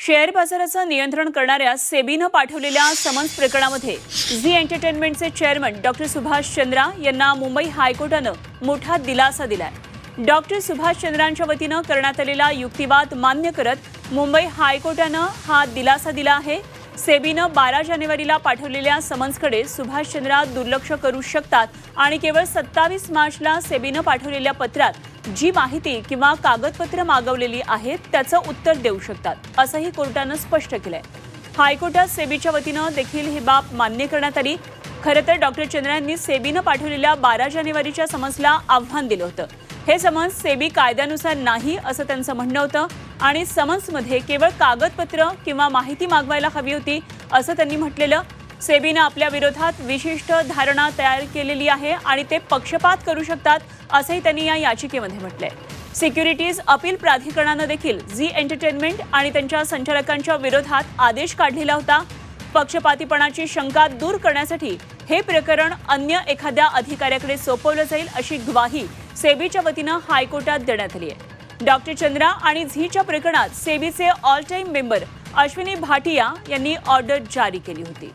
Share बाजाराचं नियंत्रण करणाऱ्या सेबीनं पाठवलेल्या समन्स प्रकरणामध्ये झी एंटरटेनमेंटचे चेअरमन डॉक्टर सुभाष चंद्रा यांना मुंबई हायकोर्टानं मोठा दिलासा दिलाय. डॉक्टर सुभाष चंद्रांच्या वतीनं करण्यात आलेला युक्तिवाद मान्य करत मुंबई हायकोर्टानं हा दिलासा दिला आहे. सेबीनं बारा जानेवारीला पाठवलेल्या समन्सकडे सुभाषचंद्रा दुर्लक्ष करू शकतात आणि केवळ सत्तावीस मार्चला सेबीनं पाठवलेल्या पत्रात जी माहिती किंवा कागदपत्र मागवलेली आहेत त्याचं उत्तर देऊ शकतात असंही कोर्टानं स्पष्ट केलंय. हायकोर्टात सेबीच्या वतीनं देखील ही बाब मान्य करण्यात आली. खरं तर डॉक्टर चंद्रा यांनी सेबीनं पाठवलेल्या बारा जानेवारीच्या समन्सला आव्हान दिलं होतं. हे समन्स सेबी कायद्यानुसार नाही असं त्यांचं म्हणणं होतं. आणि समन्समध्ये केवळ कागदपत्र किंवा माहिती मागवायला हवी होती असं त्यांनी म्हटलेलं. सेबीनं आपल्या विरोधात विशिष्ट धारणा तयार केलेली आहे आणि ते पक्षपात करू शकतात असंही त्यांनी या याचिकेमध्ये म्हटलंय. सिक्युरिटीज अपील प्राधिकरणानं देखील झी एंटरटेनमेंट आणि त्यांच्या संचालकांच्या विरोधात आदेश काढलेला होता. पक्षपातीपणाची शंका दूर करण्यासाठी हे प्रकरण अन्य एखाद्या अधिकाऱ्याकडे सोपवलं जाईल अशी ग्वाही सेबीच्या वतीनं हायकोर्टात देण्यात आली आहे. डॉक्टर चंद्रा आणि झीच्या प्रकरणात सेबीचे all time member Ashwini Bhatia यांनी ऑर्डर जारी केली होती.